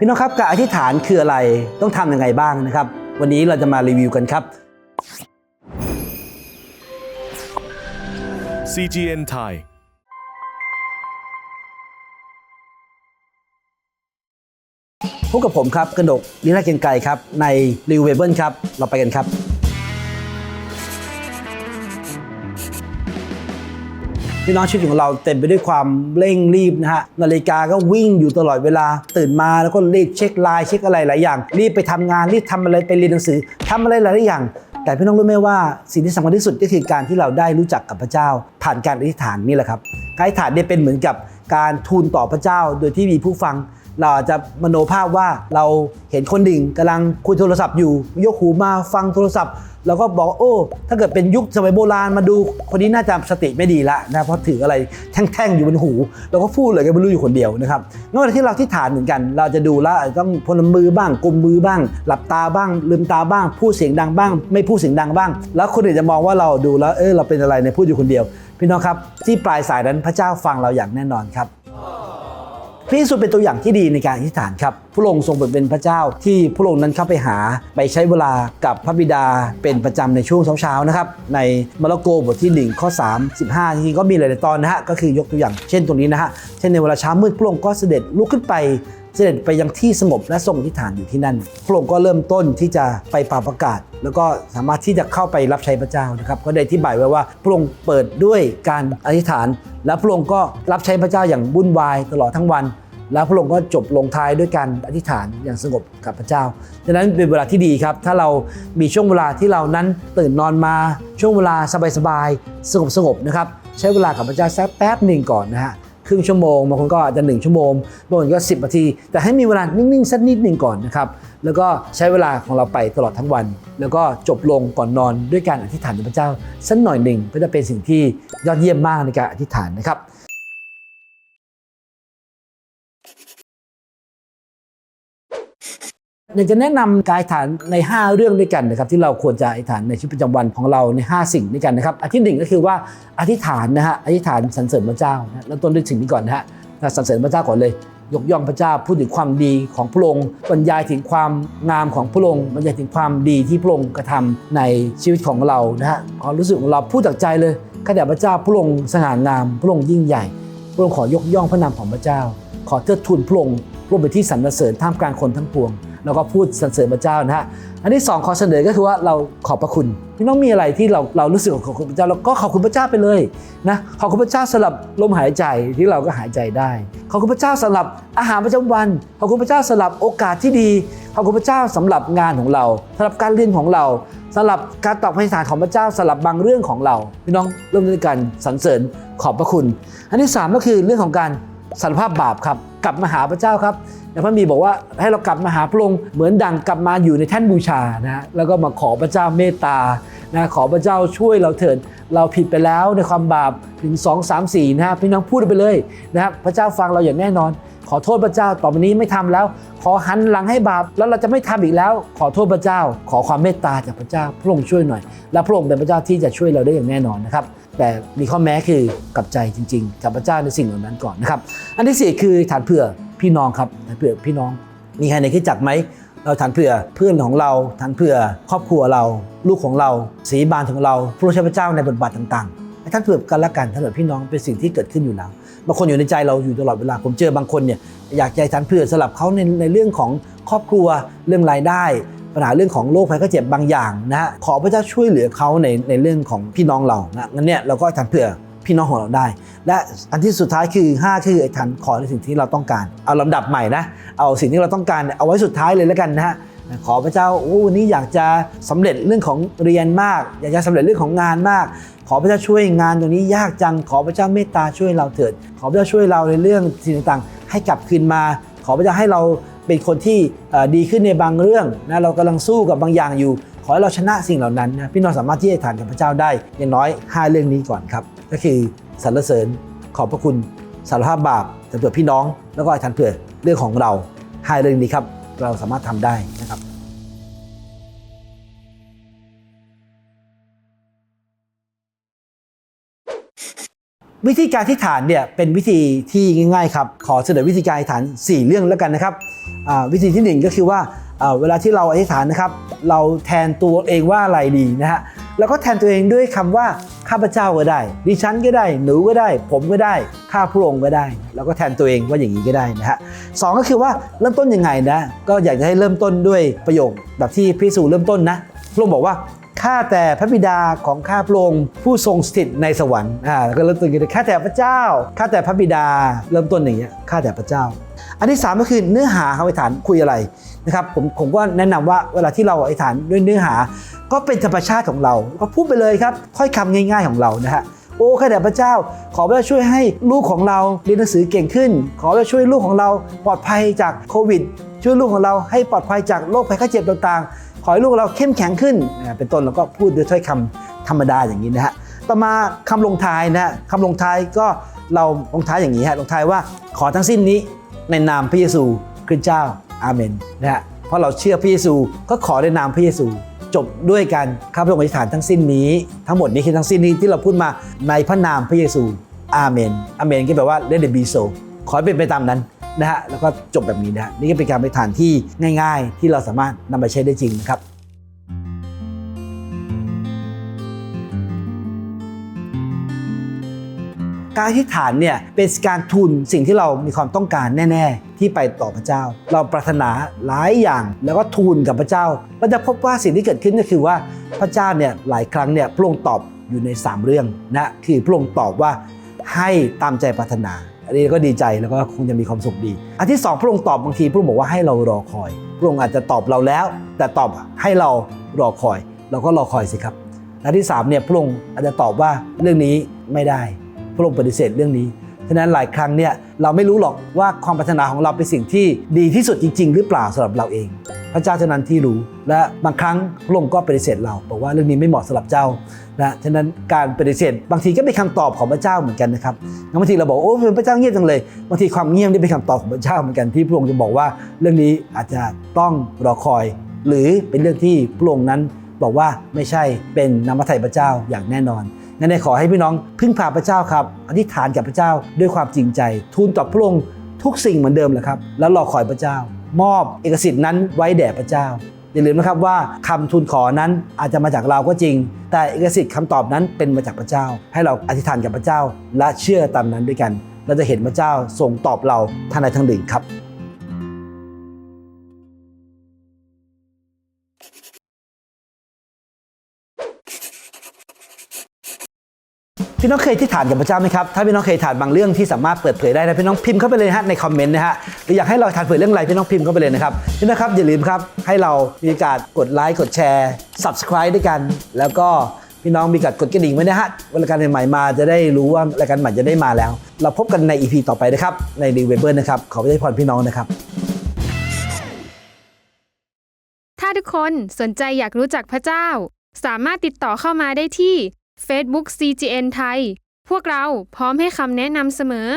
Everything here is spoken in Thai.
พี่น้องครับการอธิษฐานคืออะไรต้องทำยังไงบ้างนะครับ วันนี้เราจะมารีวิวกันครับ CGN Thai พบกับผมครับกระดกนิราเกรียงไกรครับ ในรีวิวเบิลครับ เราไปกันครับ พี่น้องชีวิตของเราเต็มไปด้วยความเร่งรีบนะฮะนาฬิกาก็วิ่งอยู่ตลอดเวลา ตื่นมาแล้วก็รีบเช็คไลน์เช็คอะไรหลายอย่าง รีบไปทำงานรีบทำอะไรไปเรียนหนังสือทำอะไรหลายอย่าง แต่พี่น้องรู้ไหมว่าสิ่งที่สำคัญที่สุดก็คือการที่เราได้รู้จักกับพระเจ้า ผ่านการอธิษฐานนี่แหละครับการอธิษฐานเนี่ยเป็นเหมือนกับการทูลต่อพระเจ้า โดยที่มีผู้ฟัง เราอาจจะมโนภาพว่าเราเห็นคนหนึ่งกำลังคุยโทรศัพท์อยู่ ยกหูมาฟังโทรศัพท์ แล้วก็บอกโอ้ ถ้าเกิดเป็นยุคสมัยโบราณมาดูคนนี้น่าจะสติไม่ดีละนะเพราะถืออะไรแท่งๆอยู่บนหู แล้วก็พูดเลยก็ไม่รู้อยู่คนเดียวนะครับนอกจากที่เราที่ฐานเหมือนกัน เราจะดูแลต้องพนมมือบ้างกุมมือบ้าง หลับตาบ้าง ลืมตาบ้าง พูดเสียงดังบ้าง ไม่พูดเสียงดังบ้าง แล้วคนอื่นจะมองว่าเราดูแล้วเออเราเป็นอะไรเนี่ยพูดอยู่คนเดียว พี่น้องครับที่ปลายสายนั้นพระเจ้าฟังเราอย่างแน่นอนครับ พระเยซูเป็นตัวอย่างที่ดีในการอธิษฐานครับ ระองค์ทรงเป็นพระเจ้า ที่พระองค์นั้นเข้าไปหาไปใช้เวลากับพระบิดาเป็นประจำในช่วงเช้าๆนะครับ ในมาระโกบทที่ 1 ข้อ 3 15จริงก็มีหลายๆตอนนะฮะก็คือยกตัวอย่างเช่นตรงนี้นะฮะเช่นในเวลาเช้ามืดพระองค์ก็เสด็จลุกขึ้นไปเสด็จไปยังที่สงบและทรงอธิษฐานอยู่ที่นั่น พระองค์ก็เริ่มต้นที่จะไปป่าประกาศ แล้วก็สามารถที่จะเข้าไปรับใช้พระเจ้านะครับ ก็ได้อธิบายไว้ว่าพระองค์เปิดด้วยการอธิษฐาน และพระองค์ก็รับใช้พระเจ้าอย่างวุ่นวายตลอดทั้งวัน แล้วพระองค์ก็จบลงท้ายด้วยการอธิษฐานอย่างสงบกับพระเจ้าฉะนั้นเป็นเวลาที่ดีครับ ถ้าเรามีช่วงเวลาที่เรานั้นตื่นนอนมาช่วงเวลาสบายๆสงบๆนะครับ ใช้เวลากับพระเจ้าสักแป๊บหนึ่งก่อนนะฮะครึ่งชั่วโมงบางคนก็อาจจะ 1 ชั่วโมงบางคนก็ 10นาที แต่ให้มีเวลานิ่งๆสักนิดหนึ่งก่อนนะครับแล้วก็ใช้เวลาของเราไปตลอดทั้งวัน แล้วก็จบลงก่อนนอนด้วยการอธิษฐานต่อพระเจ้าสักหน่อยหนึ่งก็จะเป็นสิ่งที่ยอดเยี่ยมมากในการอธิษฐานนะครับ อยากจะแนะนำการอธิษฐานใน 5 เรื่องด้วยกันนะครับที่เราควรจะอธิษฐานในชีวิตประจำวันของเราใน 5 สิ่งด้วยกันนะครับอันที่หนึ่งก็คือว่าอธิษฐานนะฮะอธิษฐานสรรเสริญพระเจ้านะแล้วต้นด้วยสิ่งนี้ก่อนนะฮะสรรเสริญพระเจ้าก่อนเลย ยกย่องพระเจ้าพูดถึงความดีของพระองค์บรรยายถึงความงามของพระองค์บรรยายถึงความดีที่พระองค์กระทำในชีวิตของเรานะฮะความรู้สึกของเราพูดจากใจเลยข้าแต่พระเจ้าพระองค์สง่างามพระองค์ยิ่งใหญ่พระองค์ขอยกย่องพระนามของพระเจ้า ขอเทิดทูนพระองค์พระองค์เป็นที่สรรเสริญท่ามกลางคนทั้งปวง แล้วก็พูดสรรเสริญพระเจ้านะฮะอันที่สองขอเสนอก็คือว่าเราขอบพระคุณพี่น้องมีอะไรที่เราเรารู้สึกขอบคุณพระเจ้าเราก็ขอบคุณพระเจ้าไปเลยนะขอบคุณพระเจ้าสำหรับลมหายใจที่เราก็หายใจได้ ขอบคุณพระเจ้าสำหรับอาหารประจำวันขอบคุณพระเจ้าสำหรับโอกาสที่ดีขอบคุณพระเจ้าสำหรับงานของเราสำหรับการเรียนของเราสำหรับการตอบคำอธิษฐานของพระเจ้าสำหรับบางเรื่องของเราพี่น้องเริ่มด้วยกันสรรเสริญขอบพระคุณ อันที่สามก็คือเรื่องของการสารภาพบาปครับ ลับมาหาพระเจ้าครับอย่พระมีบอกว่าให้เรากลับมาหาพระองค์เหมือนดังกลับมาอยู่ในแท่นบูชานะแล้วก็มาขอพระเจ้าเมตตานะขอพระเจ้าช่วยเราเถิดเราผิดไปแล้วในความบาปถึง 2 3 4นะฮะพี่น้องพูดไปเลยนะครับพระเจ้าฟังเราอย่างแน่นอน ขอโทษพระเจ้าต่อไปนี้ไม่ทำแล้ว ขอหันหลังให้บาปแล้วเราจะไม่ทำอีกแล้ว ขอโทษพระเจ้า ขอความเมตตาจากพระเจ้าพระองค์ช่วยหน่อย และพระองค์เป็นพระเจ้าที่จะช่วยเราได้อย่างแน่นอนนะครับ แต่มีข้อแม้คือกับใจจริงๆ กับพระเจ้าในสิ่งเหล่านั้นก่อนนะครับ อันที่สี่คือฐานเผื่อพี่น้องครับฐานเผื่อพี่น้อง มีใครในคิดจักไหมเราฐานเผื่อเพื่อนของเราฐานเผื่อครอบครัวเรา ลูกของเราสีบานของเราผู้รับใช้พระเจ้าในบทบาทต่างๆให้ท่านเผื่อกันละกันท่านเผื่อพี่น้องเป็นสิ่งที่เกิดขึ้นอยู่แล้วบางคนอยู่ในใจเราอยู่ตลอดเวลาผมเจอบางคนเนี่ยอยากใจฐานเผื่อสลับเขาในในเรื่องของครอบครัวเรื่องรายได้ ปัญหาเรื่องของโรคภัยไข้เจ็บบางอย่างนะฮะขอพระเจ้าช่วยเหลือเขาในในเรื่องของพี่น้องเรานะงั้นเนี่ยเราก็ฐานเผื่อพี่น้องของเราได้ และอันที่สุดท้ายคือ 5 คือไอ้ฐานขอในสิ่งที่เราต้องการ เอาลำดับใหม่นะ เอาสิ่งที่เราต้องการเอาไว้สุดท้ายเลยแล้วกันนะฮะขอพระเจ้าโอ้วันนี้อยากจะสำเร็จเรื่องของเรียนมาก อยากจะสำเร็จเรื่องของงานมาก ขอพระเจ้าช่วยงานตรงนี้ยากจัง ขอพระเจ้าเมตตาช่วยเราเถิด ขอพระเจ้าช่วยเราในเรื่องสิ่งต่างๆ ให้กลับคืนมา ขอพระเจ้าให้เรา เป็นคนที่ดีขึ้นในบางเรื่องนะเรากำลังสู้กับบางอย่างอยู่ ขอให้เราชนะสิ่งเหล่านั้นนะพี่น้องสามารถที่จะฐานกับพระเจ้าได้อย่างน้อย 5 เรื่องนี้ก่อนครับ ก็คือสรรเสริญขอบพระคุณสารภาพบาปสำหรับพี่น้อง แล้วก็ฐานเผื่อเรื่องของเราห้าเรื่องนี้ครับ เราสามารถทำได้นะครับวิธีการที่ฐานเนี่ยเป็นวิธีที่ง่ายๆครับ ขอเสนอวิธีการอธิษฐาน 4 เรื่องแล้วกันนะครับ วิธีที่หนึ่งก็คือว่าเวลาที่เราอธิษฐานนะครับ เราแทนตัวเองว่าอะไรดีนะฮะแล้วก็แทนตัวเองด้วยคำว่าข้าพเจ้าก็ได้ดิฉันก็ได้ หนูก็ได้ ผมก็ได้ข้าพระองค์ก็ได้ แล้วก็แทนตัวเองว่าอย่างนี้ก็ได้นะฮะสองก็คือว่าเริ่มต้นยังไงนะก็อยากจะให้เริ่มต้นด้วยประโยคแบบที่พระเยซูเริ่มต้นนะพระองค์บอกว่าข้าแต่พระบิดาของข้าพระองค์ผู้ทรงสถิตในสวรรค์อ่าแล้วก็เริ่มต้นกันเลยข้าแต่พระเจ้าข้าแต่พระบิดาเริ่มต้นอย่างเงี้ยข้าแต่พระเจ้า อันที่สามก็คือเนื้อหาคำอธิษฐานคุยอะไรนะครับผมผมก็แนะนำว่าเวลาที่เราอธิษฐานด้วยเนื้อหา ก็เป็นธรรมชาติของเรา ก็พูดไปเลยครับถ้อยคำง่าย ๆของเรานะฮะโอ้ข้าแต่พระเจ้า ขอพระเจ้าช่วยให้ลูกของเราเรียนหนังสือเก่งขึ้น ขอพระเจ้าช่วยลูกของเราปลอดภัยจากโควิด ช่วยลูกของเราให้ปลอดภัยจากโรคภัยไข้เจ็บต่างๆ ขอให้ลูกเราเข้มแข็งขึ้น เป็นต้นแล้วก็พูดด้วยถ้อยคำธรรมดาอย่างนี้นะฮะ ต่อมาคำลงท้ายนะฮะคำลงท้ายก็ เราลงท้ายอย่างนี้ฮะลงท้ายว่าขอทั้งสิ้นนี้ในนามพระเยซูคริสต์เจ้าอาเมนนะฮะเพราะเราเชื่อพระเยซูก็ขอในนามพระเยซู จบด้วยกันข้าพระองค์อธิษฐานทั้งสิ้นนี้ ทั้งหมดนี้คือทั้งสิ้นนี้ที่เราพูดมาในพระนามพระเยซูอาเมนอาเมนก็แปลว่า let it be so ขอให้เป็นไปตามนั้นนะฮะแล้วก็จบแบบนี้นะฮะนี่ก็เป็นการอธิษฐานที่ง่าย ๆ ที่เราสามารถนำไปใช้ได้จริงนะครับ การอธิษฐานเนี่ยเป็นการทูลสิ่งที่เรามีความต้องการแน่ ๆ ที่ไปต่อพระเจ้า เราปรารถนาหลายอย่างแล้วก็ทูลกับพระเจ้าเราจะพบว่าสิ่งที่เกิดขึ้นก็คือว่าพระเจ้าเนี่ยหลายครั้งเนี่ยพระองค์ตอบอยู่ใน 3 เรื่องนะคือพระองค์ตอบว่าให้ตามใจปรารถนาอันนี้ก็ดีใจแล้วก็คงจะมีความสุขดี อันที่สองพระองค์ตอบบางทีพระองค์บอกว่าให้เรารอคอย พระองค์อาจจะตอบเราแล้ว แต่ตอบให้เรารอคอย เราก็รอคอยสิครับและที่สามเนี่ยพระองค์อาจจะตอบว่าเรื่องนี้ไม่ได้ พระองค์ปฏิเสธเรื่องนี้ฉะนั้นหลายครั้งเนี่ยเราไม่รู้หรอกว่าความปรารถนาของเราเป็นสิ่งที่ดีที่สุดจริง ๆ หรือเปล่าสำหรับเราเอง พระเจ้าเท่านั้นที่รู้ และบางครั้งพระองค์ก็ปฏิเสธเราบอกว่าเรื่องนี้ไม่เหมาะสำหรับเจ้านะฉะนั้นการปฏิเสธ บางทีก็เป็นคำตอบของพระเจ้าเหมือนกันนะครับบางทีเราบอกโอ้พระเจ้าเงียบจังเลยบางทีความเงียบนี่เป็นคำตอบของพระเจ้าเหมือนกันที่พระองค์จะบอกว่า เรื่องนี้อาจจะต้องรอคอย หรือเป็นเรื่องที่พระองค์นั้นบอกว่าไม่ใช่เป็นน้ำพระทัยพระเจ้าอย่างแน่นอน นเนี่ยขอให้พี่น้องพึ่งพาพระเจ้าครับ อธิษฐานกับพระเจ้าด้วยความจริงใจ ทูลต่อพระองค์ทุกสิ่งเหมือนเดิมแหละครับ แล้วรอคอยพระเจ้า มอบเอกสิทธิ์นั้นไว้แด่พระเจ้า อย่าลืมนะครับว่าคำทูลขอนั้นอาจจะมาจากเราก็จริง แต่เอกสิทธิ์คำตอบนั้นเป็นมาจากพระเจ้า ให้เราอธิษฐานกับพระเจ้า และเชื่อตามนั้นด้วยกัน เราจะเห็นพระเจ้าทรงตอบเราทางใดทางหนึ่งครับ พี่น้องเคยที่ฐานกับพระเจ้าไหมครับ ถ้าพี่น้องเคยฐานบางเรื่องที่สามารถเปิดเผยได้นะพี่น้องพิมพ์เข้าไปเลยฮะในคอมเมนต์นะฮะหรืออยากให้เราฐานเผยเรื่องอะไรพี่น้องพิมพ์เข้าไปเลยนะครับพี่น้องครับอย่าลืมครับให้เรามีการกดไลค์กดแชร์ subscribe ด้วยกัน แล้วก็พี่น้องมีการกดกระดิ่งไว้นะฮะเวลารายการใหม่มาจะได้รู้ว่ารายการใหม่จะได้มาแล้ว เราพบกันใน EP ต่อไปนะครับในรีเวเบอร์นะครับขอพระเจ้าพรพี่น้องนะครับถ้าทุกคนสนใจอยากรู้จักพระเจ้า สามารถติดต่อเข้ามาได้ที่ Facebook CGN ไทย พวกเราพร้อมให้คำแนะนำเสมอ